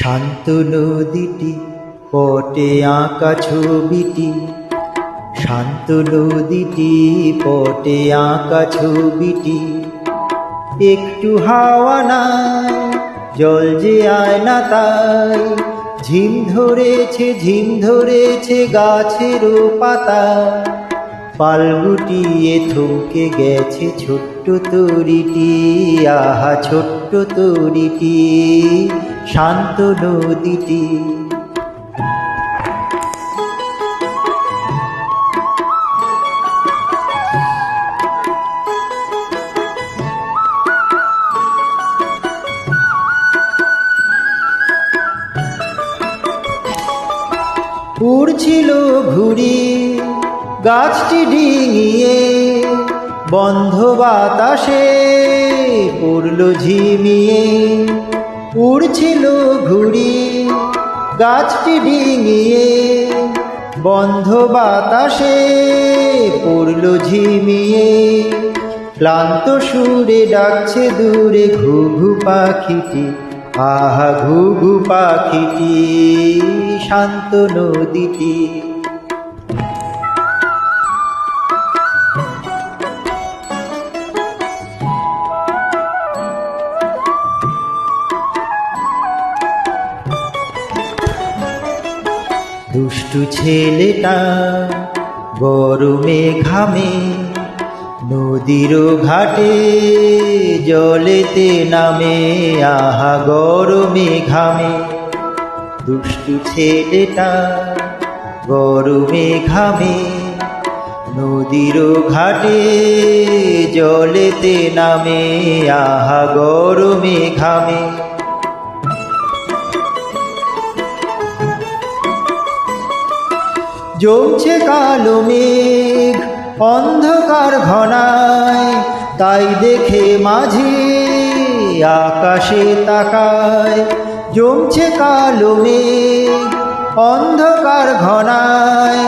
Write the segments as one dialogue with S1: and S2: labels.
S1: শান্ত নদীটি, পটে আঁকা ছবিটি। শান্ত নদীটি, পটে আঁকা ছবিটি। একটু হাওয়া নাই, জল যে আয় না তাই। ঝিম ধরেছে ঝিম ধরেছে গাছেরও পাতা পালগুটিয়ে থমকে গেছে ছোট্ট তরিটি। আহা ছোট্ট তরিটি শান্ত নদীটি। উড়ছিল ঘুড়ি। গাছটি ডিঙিয়ে বন্ধ বাতাসে পড়ল ঝিমিয়ে। উড়ছিল ঘুড়ি, গাছটি ডিঙিয়ে বন্ধ বাতাসে পড়ল ঝিমিয়ে। ক্লান্ত সুরে ডাকছে দূরে ঘুঘু পাখিটি, আহা ঘুঘু পাখিটি, শান্ত নদীটি। দুষ্টু ছেলেটা গরমে ঘামে নদীর ঘাটে জলেতে নামে, আহা গরমে ঘামে দুষ্টু ছেলেটা গরমে ঘামে নদীর ঘাটে জলেতে নামে, আহা গরমে ঘামে জমছে কালো মেঘ, অন্ধকার ঘনায়। তাই দেখে মাঝে আকাশে তাকায়। জমছে কালো মেঘ, অন্ধকার ঘনায়।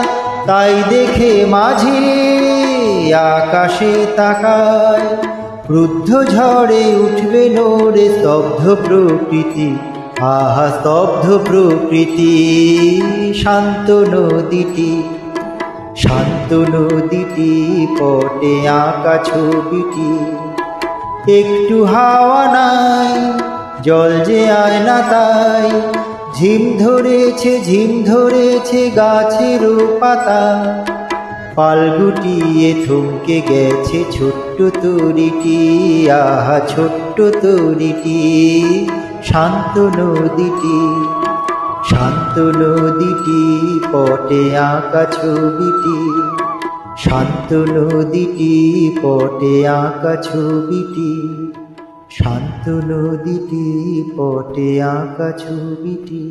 S1: তাই দেখে মাঝে আকাশে তাকায়। ক্রুদ্ধ ঝড়ে উঠবে নোরে স্তব্ধ প্রকৃতি। আহা স্তব্ধ প্রকৃতি, শান্ত নদীটি শান্ত নদীটি পটে আঁকা ছবিটি। একটু হাওয়া নাই, জল যে আয় না তাই, ঝিম ধরেছে ঝিম ধরেছে গাছেরও পাতা। পালগুটিয়ে থমকে গেছে ছোট্ট তরিটি, আহা ছোট্ট তরিটি। শান্ত নদীটি শান্ত নদীটি পটে আঁকা ছবিটি, শান্ত নদীটি পটে আঁকা ছবিটি, শান্ত নদীটি পটে আঁকা ছবিটি।